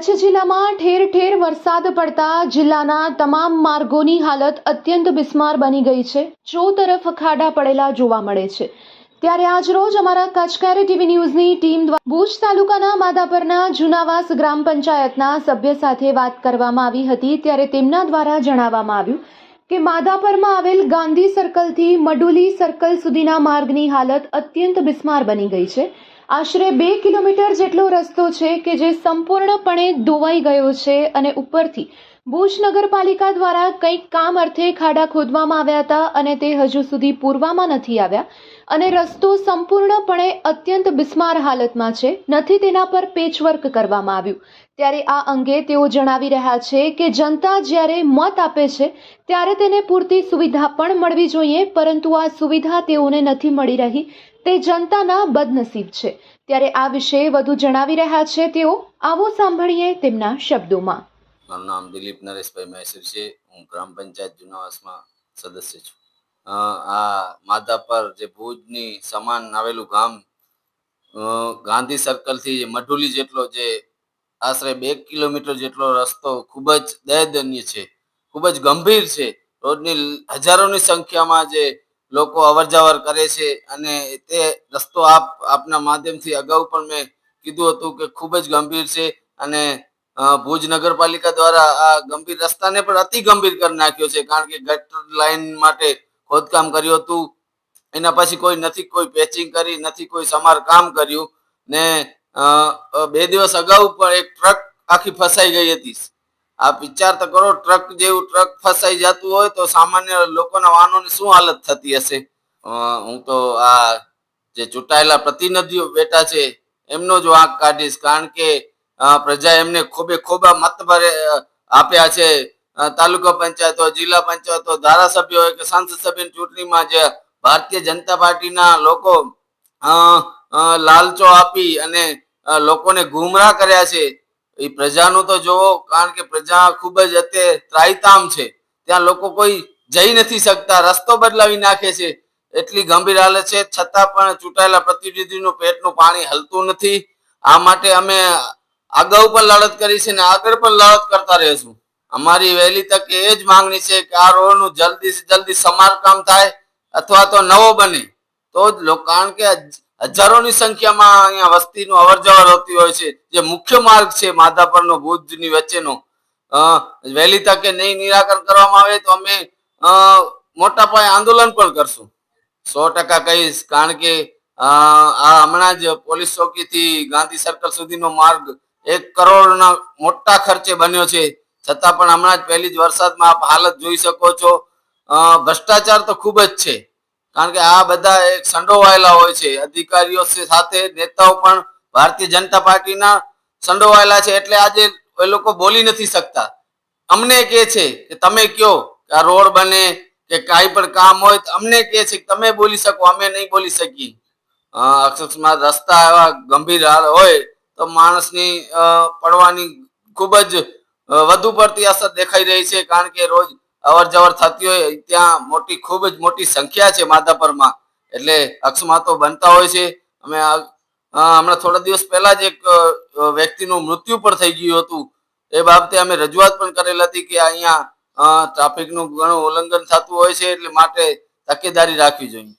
કચ્છ જિલ્લામાં ઠેર ઠેર વરસાદ પડતા જિલ્લાના તમામ માર્ગોની હાલત અત્યંત બિસ્માર બની ગઈ છે. ચો તરફ ખાડા પડેલા જોવા મળે છે. ત્યારે આજરોજ અમારા કચ્છકારી ટીવી ન્યૂઝની ટીમ દ્વારા ભુજ તાલુકાના માધાપરના જુનાવાસ ગ્રામ પંચાયતના સભ્ય સાથે વાત કરવામાં આવી હતી. ત્યારે તેમના દ્વારા જણાવવામાં આવ્યું કે માધાપરમાં આવેલ ગાંધી સર્કલથી મડુલી સર્કલ સુધીના માર્ગની હાલત અત્યંત બિસ્માર બની ગઈ છે. આશરે બે કિલોમીટર જેટલો રસ્તો છે કે જે સંપૂર્ણપણે ધોવાઈ ગયો છે અને ઉપરથી ભુજ નગરપાલિકા દ્વારા કંઈક કામ અર્થે ખાડા ખોદવામાં આવ્યા હતા અને તે હજુ સુધી પૂરવામાં નથી આવ્યા. અને રસ્તો સંપૂર્ણપણે અત્યંત બિસ્માર હાલતમાં છે. નથી તેના પર પેચવર્ક કરવામાં આવ્યું. ત્યારે આ અંગે તેઓ જણાવી રહ્યા છે કે જનતા જ્યારે મત આપે છે, ત્યારે તેને પૂરતી સુવિધા પણ મળવી જોઈએ, પરંતુ આ સુવિધા તેઓને નથી મળી રહી. તે જનતાના બદનસીબ છે. ત્યારે આ વિશે વધુ જણાવી રહ્યા છે તેઓ. આવો સાંભળીએ તેમના શબ્દોમાં. મારું નામ દિલીપ નરેશભાઈ મહેસૂર છે હું ગ્રામ પંચાયત જુનાવાસમાં સદસ્ય છું. આ માધાપર જે ભુજની સમાન આવેલું ગામ ગાંધી સર્કલથી મઢુલી જેટલો જે આશરે બે કિલોમીટર જેટલો રસ્તો ખૂબ જ દયદનીય છે, ખૂબ જ ગંભીર છે. રોજની હજારોની સંખ્યામાં જે લોકો અવર જવર કરે છે અને તે રસ્તો આપ, આપના માધ્યમથી અગાઉ પણ મેં કીધું હતું કે ખૂબ જ ગંભીર છે અને ભુજ નગરપાલિકા દ્વારા આ ગંભીર રસ્તાને પણ અતિ ગંભીર કરી નાખ્યો છે. કારણ કે ગટર લાઈન માટે ખોદકામ કર્યું હતું. એના પછી કોઈ નથી કોઈ પેચિંગ કરી, નથી કોઈ સમારકામ કર્યું. ને બે દિવસ અગાઉ પણ એક ટ્રક આખી ફસાઈ ગઈ હતી. આ વિચાર તો કરો ટ્રક જેવું ટ્રક ફસાઈ જતું હોય તો સામાન્ય લોકોના વાહનોની શું હાલત થતી હશે? હું તો આ જે ચૂંટાયેલા પ્રતિનિધિઓ બેઠા છે, એમનો જ વાંક કાઢીશ. કારણ કે પ્રજા એમને ખોબે ખોબા મત ભરે આપ્યા છે. તાલુકા પંચાયતો, જિલ્લા પંચાયતો, ધારાસભ્યો કે સંસદ સભ્યની ચૂંટણીમાં જે ભારતીય જનતા પાર્ટીના લોકો લાલચો આપી અને લોકોને ગુમરાહ કર્યા છે, એ પ્રજાનું તો જોવો, કારણ કે પ્રજા ખૂબ જ અત્યારે ત્રાહિતામ છે. ત્યાં લોકો કોઈ જઈ નથી શકતા, રસ્તો બદલાવી નાખે છે. એટલી ગંભીર હાલત છે, છતાં પણ ચૂંટાયેલા પ્રતિનિધિનું પેટનું પાણી હલતું નથી. આ માટે અમે અગાઉ પણ લડત કરી છે ને આગળ પણ લડત કરતા રહેશું. અમારી વહેલી તકે એ જ માંગણી છે કે આ રોડનું જલ્દી જલ્દી સમારકામ થાય અથવા તો નવો બને. તો જ કારણ કે હજારોની સંખ્યામાં અહીંયા વસ્તીનું અવર જવર હોતી હોય છે. જે મુખ્ય માર્ગ છે માધાપરનો ભુજની વચ્ચેનો. વહેલી તકે નહીં નિરાકરણ કરવામાં આવે તો અમે મોટા પાયે આંદોલન પણ કરશું. સો ટકા કહીશ, કારણ કે આ હમણાં જ પોલીસ ચોકીથી ગાંધી સર્કલ સુધીનો માર્ગ એક કરોડના મોટા ખર્ચે બન્યો છે. છતાં પણ હમણાં જ પહેલી જ વરસાદમાં આપ હાલત જોઈ શકો છો. ભ્રષ્ટાચાર તો ખૂબ જ છે. કારણ કે આ બધા એક સંડોવાયેલા હોય છે. અધિકારીઓ સાથે નેતાઓ પણ ભારતીય જનતા પાર્ટીના સંડોવાયેલા છે. એટલે આજે એ લોકો બોલી નથી શકતા. અમને કે છે કે તમે કયો કે આ રોડ બને કે કાંઈ પણ કામ હોય તો અમને કે છે કે તમે બોલી શકો, અમે નહીં બોલી શકીએ. અકસ્માત, રસ્તા એવા ગંભીર હાલ હોય તો માણસની પડવાની ખૂબ જ વધુ પડતી અસર દેખાઈ રહી છે કારણ કે રોજ અવર જવર થતી હોય, ત્યાં મોટી, ખૂબ જ મોટી સંખ્યા છે માધાપરમાં. એટલે અકસ્માતો બનતા હોય છે. અમે હમણાં થોડા દિવસ પહેલા જ એક વ્યક્તિનું મૃત્યુ પણ થઈ ગયું હતું. એ બાબતે અમે રજૂઆત પણ કરેલ હતી કે અહીંયા ટ્રાફિકનું ઘણું ઉલ્લંઘન થતું હોય છે, એટલે માટે તકેદારી રાખવી જોઈએ.